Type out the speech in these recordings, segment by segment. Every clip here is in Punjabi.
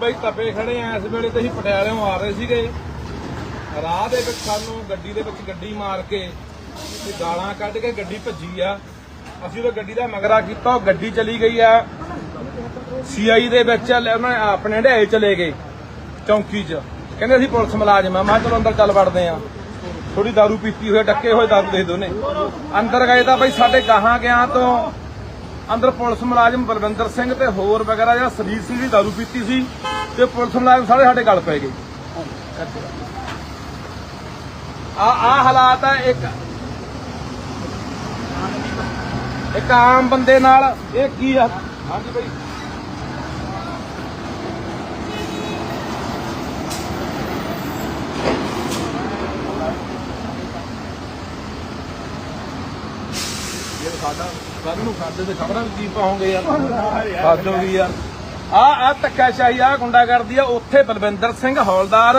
ਬਈ ਤਪੇ ਖੜੇ ਆ ਇਸ ਵੇਲੇ ਤੇ ਅਸੀਂ ਪਟਿਆਲਿਓਂ ਆ ਰਹੇ ਸੀਗੇ ਰਾਹ ਦੇ ਵਿੱਚ ਸਾਨੂੰ ਗੱਡੀ ਦੇ ਵਿੱਚ ਗੱਡੀ ਮਾਰ ਕੇ ਤੇ ਗਾਲਾਂ ਕੱਢ ਕੇ ਗੱਡੀ ਭੱਜੀ ਆ ਅਸੀਂ ਉਹ ਗੱਡੀ ਦਾ ਮਗਰਾ ਕੀਤਾ ਉਹ ਗੱਡੀ ਚਲੀ ਗਈ ਆ ਸੀਆਈ ਦੇ ਵਿੱਚ ਲੈ ਉਹਨਾਂ ਨੇ ਆਪਣੇ ਹੰਡਿਆਏ ਚਲੇ ਗਏ ਚੌਂਕੀ 'ਚ ਕਹਿੰਦੇ ਅਸੀਂ ਪੁਲਿਸ ਮੁਲਾਜ਼ਮ ਆ ਮੈਂ ਕਿਹਾ ਚਲੋ ਅੰਦਰ ਚੱਲ ਵੜਦੇ ਆ ਥੋੜੀ दारू ਪੀਤੀ ਹੋਏ ਡੱਕੇ ਹੋਏ दारू ਦੇ ਦੋਨੇ ਅੰਦਰ ਗਏ ਤਾਂ ਬਈ ਸਾਡੇ ਗਾਹਾਂ ਗਿਆ ਤੋਂ ਅੰਦਰ ਪੁਲਿਸ ਮੁਲਾਜ਼ਮ ਬਲਵਿੰਦਰ ਸਿੰਘ ਤੇ ਹੋਰ ਵਗੈਰਾ ਜਿਹੜਾ ਸਰੀਰ ਸਿੰਘ ਦੀ दारू ਪੀਤੀ ਸੀ ਤੇ ਪੁਲਿਸ ਮੁਲਾਜ਼ਮ ਸਾਰੇ ਸਾਡੇ ਗਲ ਪੈ ਗਏ ਆ ਆ ਹਾਲਾਤ ਹੈ ਇੱਕ ਇੱਕ ਆਮ ਬੰਦੇ ਨਾਲ ਇਹ ਕੀ ਆ? ਹਾਂਜੀ ਬਈ। ਇਹ ਸਾਡਾ ਕੱਲ ਨੂੰ ਖਾਦੇ ਤੇ ਖਬਰਾਂ ਕੀ ਪਾਉਂਗੇ ਯਾਰ। ਖਾਦੋ ਵੀ ਯਾਰ। ਆ ਆ ਧੱਕਾਸ਼ਾਹੀ ਆ ਗੁੰਡਾ ਕਰਦੀ ਆ, ਉੱਥੇ ਬਲਵਿੰਦਰ ਸਿੰਘ ਹੌਲਦਾਰ,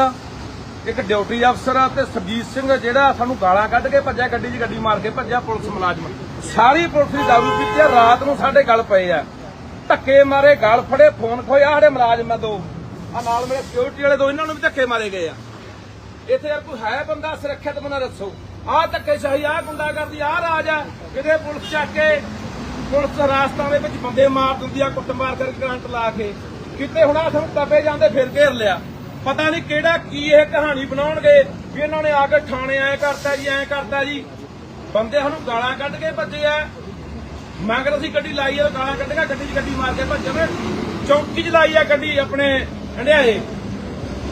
ਇੱਕ ਡਿਊਟੀ ਅਫਸਰ ਤੇ ਸਰਜੀਤ ਸਿੰਘ ਜਿਹੜਾ ਸਾਨੂੰ ਗਾਲਾਂ ਕੱਢ ਕੇ ਭੱਜਿਆ, ਗੱਡੀ 'ਚ ਗੱਡੀ ਮਾਰ ਕੇ ਭੱਜਿਆ ਪੁਲਿਸ ਮੁਲਾਜ਼ਮ। ਸਾਰੀ ਪੁਲਿਸ ਦੀ ਦਾਰੂ ਪੀਤੀ ਆ, ਰਾਤ ਨੂੰ ਸਾਡੇ ਗਲ ਪਏ ਆ। ਧੱਕੇ ਮਾਰੇ, ਗਲ ਫੜੇ, ਫੋਨ ਖੋਇਆ ਸਾਡੇ ਮੁਲਾਜ਼ਮ ਆ ਦੋ। ਆ ਨਾਲ ਮੇਰੇ ਸਿਕਿਉਰਿਟੀ ਵਾਲੇ ਦੋ, ਇਹਨਾਂ ਨੂੰ ਵੀ ਧੱਕੇ ਮਾਰੇ ਗਏ ਆ। ਇੱਥੇ ਯਾਰ ਕੋਈ ਹੈ ਬੰਦਾ ਸੁਰੱਖਿਅਤ ਬੰਦਾ ਦੱਸੋ। ਆਹ ਧੱਕੇ ਸ਼ਾਹੀ ਆਹ ਗੁੰਡਾ ਕਰਦੀ ਆਹ ਰਾਜ ਆ, ਕਿਤੇ ਪੁਲਿਸ ਚੱਕ ਕੇ ਪੁਲਿਸ ਰਾਸਤਾਂ ਦੇ ਵਿੱਚ ਬੰਦੇ ਮਾਰ ਦਿੰਦੀ ਆ, ਕੁੱਟਮਾਰ ਕਰਕੇ ਕਰੰਟ ਲਾ ਕੇ। ਕਿਤੇ ਹੁਣ ਆ ਸਾਨੂੰ ਤਪੇ ਜਾਂਦੇ, ਫਿਰ ਘੇਰ ਲਿਆ। ਪਤਾ ਨਹੀਂ ਕਿਹੜਾ ਕੀ ਇਹ ਕਹਾਣੀ ਬਣਾਉਣਗੇ, ਵੀ ਇਹਨਾਂ ਨੇ ਆ ਕੇ ਥਾਣੇ ਐ ਕਰਤਾ ਜੀ, ਐ ਕਰਤਾ ਜੀ। ਬੰਦੇ ਸਾਨੂੰ ਗਾਲਾਂ ਕੱਢ ਕੇ ਭੱਜੇ ਆ। ਮਗਰ ਅਸੀਂ ਗੱਡੀ ਲਾਈ ਆ, ਗਾਲਾਂ ਕੱਢ ਕੇ ਗੱਡੀ 'ਚ ਗੱਡੀ ਮਾਰ ਕੇ ਭੱਜੇ ਨੇ ਚੌਂਕੀ 'ਚ ਲਾਈ ਆ ਗੱਡੀ ਆਪਣੇ ਹੰਡਿਆਏ।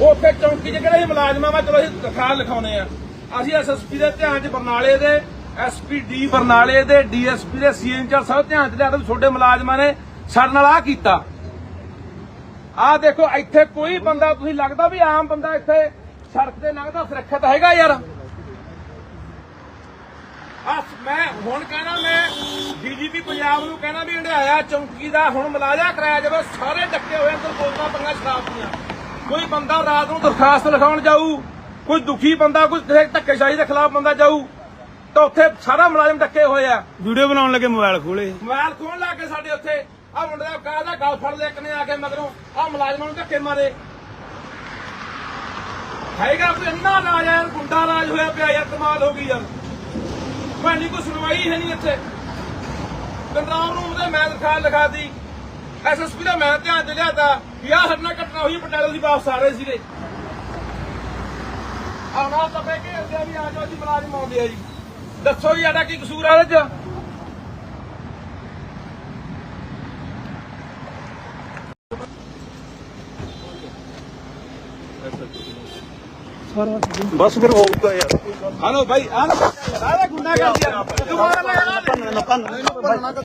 ਉੱਥੇ ਚੌਂਕੀ 'ਚ ਕਿਹੜੇ ਮੁਲਾਜ਼ਮਾਂ ਵਾ ਚਲੋ ਅਸੀਂ ਦਰਖਾਸਤ ਲਿਖਾਉਨੇ ਆ। ਅਸੀਂ ਐਸਐਸਪੀ ਦੇ ਧਿਆਨ 'ਚ ਬਰਨਾਲੇ ਦੇ ਐਸਪੀ ਡੀ ਬਰਨਾਲੇ ਦੇ ਡੀਐਸਪੀ ਦੇ ਸੀਐਨਚਰ ਸਭ ਧਿਆਨ 'ਚ ਲਿਆ ਤੇ ਛੋਟੇ ਮੁਲਾਜ਼ਮਾਂ ਨੇ ਸਾਡੇ ਨਾਲ ਆ ਕੀਤਾ। ਆਹ ਦੇਖੋ, ਇੱਥੇ ਕੋਈ ਬੰਦਾ, ਤੁਸੀਂ ਲੱਗਦਾ ਵੀ ਆਮ ਬੰਦਾ ਇੱਥੇ ਸੜਕ ਤੇ ਲੰਘਦਾ ਸੁਰੱਖਿਅਤ ਹੈਗਾ ਯਾਰ। ਆ ਮੈਂ ਹੁਣ ਕਹਿਣਾ, ਮੈਂ ਡੀਜੀਪੀ ਪੰਜਾਬ ਨੂੰ ਕਹਿਣਾ ਵੀ ਹੰਡਿਆਇਆ ਚੌਂਕੀ ਦਾ ਹੁਣ ਮਲਾਜਾ ਕਰਾਇਆ ਜਾਵੇ, ਸਾਰੇ ਡੱਕੇ ਹੋਏ ਅੰਦਰ ਬੋਤਲਾਂ ਪੰਗਾ ਸ਼ਰਾਬ ਦੀਆਂ। ਕੋਈ ਬੰਦਾ ਰਾਤ ਨੂੰ ਦਰਖਾਸਤ ਲਿਖਾਉਣ ਜਾਊ, ਕੋਈ ਦੁਖੀ ਬੰਦਾ, ਕੋਈ ਕਿਸੇ ਧੱਕੇਸ਼ਾਹੀ ਦੇ ਖਿਲਾਫ ਬੰਦਾ ਜਾਊ। ਤਾਂ ਉੱਥੇ ਸਾਰਾ ਮੁਲਾਜ਼ਮ ਡੱਕੇ ਹੋਏ ਆ। ਵੀਡੀਓ ਬਣਾਉਣ ਲੱਗੇ ਮੋਬਾਈਲ ਖੋਲੇ ਮੋਬਾਈਲ ਖੋਣ ਲਾ ਕੇ ਸਾਡੇ ਉੱਥੇ। ਆ ਮੁੰਡੇ ਦਾ ਕਾਹਦਾ ਗਲ ਫੜ ਲਿਆ ਇੱਕ ਨੇ ਆ ਕੇ ਮਗਰੋਂ। ਆ ਮੁਲਾਜ਼ਮਾਂ ਨੂੰ ਧੱਕੇ ਮਾਰੇ। ਹੈਗਾ ਕੋਈ ਇੰਨਾ ਰਾਜ ਯਾਰ ਗੁੰਡਾ ਰਾਜ ਹੋਇਆ ਪਿਆ ਯਾਰ ਕਮਾਲ ਹੋ ਗਈ ਯਾਰ। ਭਾਣੀ ਕੋਈ ਸੁਣਵਾਈ ਹੈ ਨਹੀਂ ਇੱਥੇ। ਕੰਟਰੋਲ ਰੂਮ ਦੇ ਮੈਂ ਦਰਖਾਸਤ ਲਿਖਾਤੀ ਐਸਐਸਪੀ ਦਾ ਮੈਂ ਧਿਆਨ ਚ ਲਿਆਤਾ ਵੀ ਆਹ ਨਾਲ ਘਟਨਾ ਹੋਈ ਪਟਿਆਲੇ ਦੀ ਵਾਪਸ ਆ ਰਹੇ ਸੀਗੇ। ਆਉਣਾ ਤਾਂ ਬੈ ਕੇ ਅੱਗੇ ਵੀ ਆ ਜਾਓ ਜੀ ਮੁਲਾਜ਼ਮ ਆਉਂਦੇ ਆ ਜੀ। ਦੱਸੋ ਜੀ ਸਾਡਾ ਕੀ ਕਸੂਰ ਆ ਇਹਦੇ ਚ? ਬਸ ਫਿਰ ਹੋਊਗਾ ਯਾਰ। ਹਲੋ ਭਾਈ ਆਹ ਨਾ ਆਹ ਗੁੰਡਾ ਕਰਦੀ ਆ ਦੁਬਾਰਾ ਲਗਾ ਦੇ